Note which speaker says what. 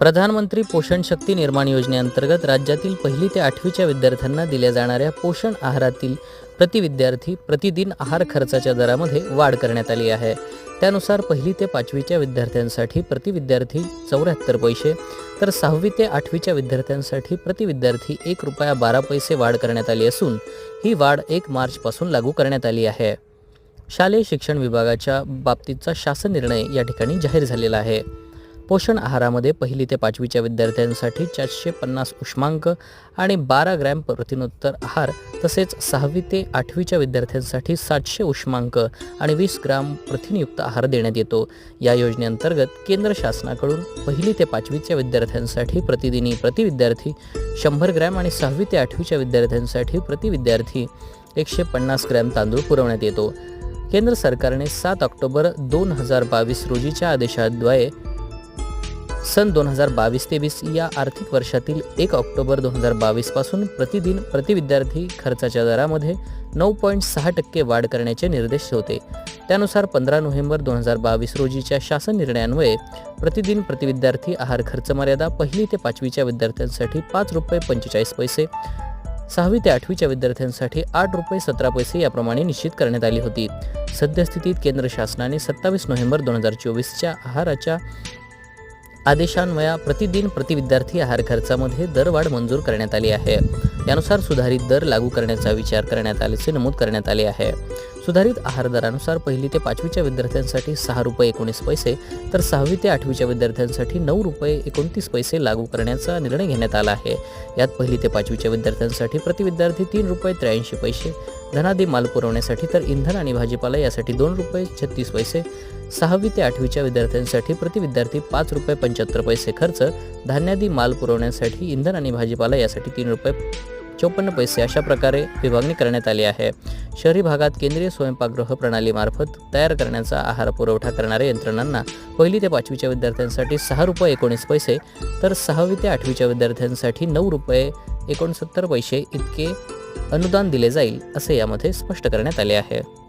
Speaker 1: प्रधानमंत्री पोषण शक्ती निर्माण योजनेअंतर्गत राज्यातील पहिली ते आठवीच्या विद्यार्थ्यांना दिल्या जाणाऱ्या पोषण आहारातील प्रति विद्यार्थी प्रतिदिन आहार खर्चाच्या दरामध्ये वाढ करण्यात आली आहे. त्यानुसार पहिली ते पाचवीच्या विद्यार्थ्यांसाठी प्रति विद्यार्थी चौऱ्याहत्तर पैसे तर सहावी ते आठवीच्या विद्यार्थ्यांसाठी प्रति विद्यार्थी एक रुपया बारा पैसे वाढ करण्यात आली असून ही वाढ एक मार्चपासून लागू करण्यात आली आहे. शालेय शिक्षण विभागाच्या बाबतीतचा शासन निर्णय या ठिकाणी जाहीर झालेला आहे. पोषण आहारामध्ये पहिली ते पाचवीच्या विद्यार्थ्यांसाठी चारशे पन्नास उष्मांक आणि बारा ग्रॅम प्रतिनोत्तर आहार तसेच सहावी ते आठवीच्या विद्यार्थ्यांसाठी सातशे उष्मांक आणि वीस ग्राम प्रथिनयुक्त आहार देण्यात येतो. या योजनेअंतर्गत केंद्र शासनाकडून पहिली ते पाचवीच्या विद्यार्थ्यांसाठी प्रतिदिनी प्रति विद्यार्थी शंभर ग्रॅम आणि सहावी ते आठवीच्या विद्यार्थ्यांसाठी प्रति विद्यार्थी एकशे पन्नास ग्रॅम तांदूळ पुरवण्यात येतो. केंद्र सरकारने सात ऑक्टोबर दोन हजार बावीस रोजीच्या आदेशाद्वारे सन दोन हजार बावीस तेवीस या आर्थिक वर्षातील एक ऑक्टोबर दोन हजार बावीसपासून प्रतिदिन प्रतिविद्यार्थी खर्चाच्या दरामध्ये नऊ पॉईंट सहा टक्के वाढ करण्याचे निर्देश होते. त्यानुसार पंधरा नोव्हेंबर दोन हजार बावीस रोजीच्या शासन निर्णयान्वये प्रतिदिन प्रतिविद्यार्थी आहार खर्च मर्यादा पहिली ते पाचवीच्या विद्यार्थ्यांसाठी पाच रुपये पंचेचाळीस पैसे सहावी ते आठवीच्या विद्यार्थ्यांसाठी आठ रुपये सतरा पैसे याप्रमाणे निश्चित करण्यात आली होती. सद्यस्थितीत केंद्र शासनाने सत्तावीस नोव्हेंबर दोन हजार चोवीसच्या आहाराच्या आदेशान्वया प्रतिदिन प्रति विद्यार्थी आहार खर्चामध्ये दरवाढ मंजूर करण्यात आली आहे. यानुसार सुधारित दर लागू करण्याचा विचार करण्यात आल्याचे नमूद करण्यात आले आहे. सुधारित आहार दरानुसार पहिली ते पाचवीच्या विद्यार्थ्यांसाठी सहा रुपये एकोणीस पैसे तर सहावी ते आठवीच्या विद्यार्थ्यांसाठी नऊ रुपये एकोणतीस पैसे लागू करण्याचा निर्णय घेण्यात आला आहे. यात पहिली ते पाचवीच्या विद्यार्थ्यांसाठी प्रति विद्यार्थी तीन रुपये त्र्याऐंशी पैसे धनादी माल पुरवण्यासाठी तर इंधन आणि भाजीपाला यासाठी दोन रुपये छत्तीस पैसे सहावी ते आठवीच्या विद्यार्थ्यांसाठी प्रति विद्यार्थी पाच रुपये पंच्याहत्तर पैसे खर्च धान्यादी माल पुरवण्यासाठी इंधन आणि भाजीपाला यासाठी तीन रुपये चौपन्न पैसे अशा प्रकारे विभागणी करण्यात आली आहे. शहरी भागात केंद्रीय स्वयंपाकगृह प्रणालीमार्फत तयार करण्याचा आहार पुरवठा करणाऱ्या यंत्रणांना पहिली ते पाचवीच्या विद्यार्थ्यांसाठी सहा रुपये एकोणीस पैसे तर सहावी ते आठवीच्या विद्यार्थ्यांसाठी नऊ रुपये एकोणसत्तर पैसे इतके अनुदान दिले जाईल असे यामध्ये स्पष्ट करण्यात आले आहे.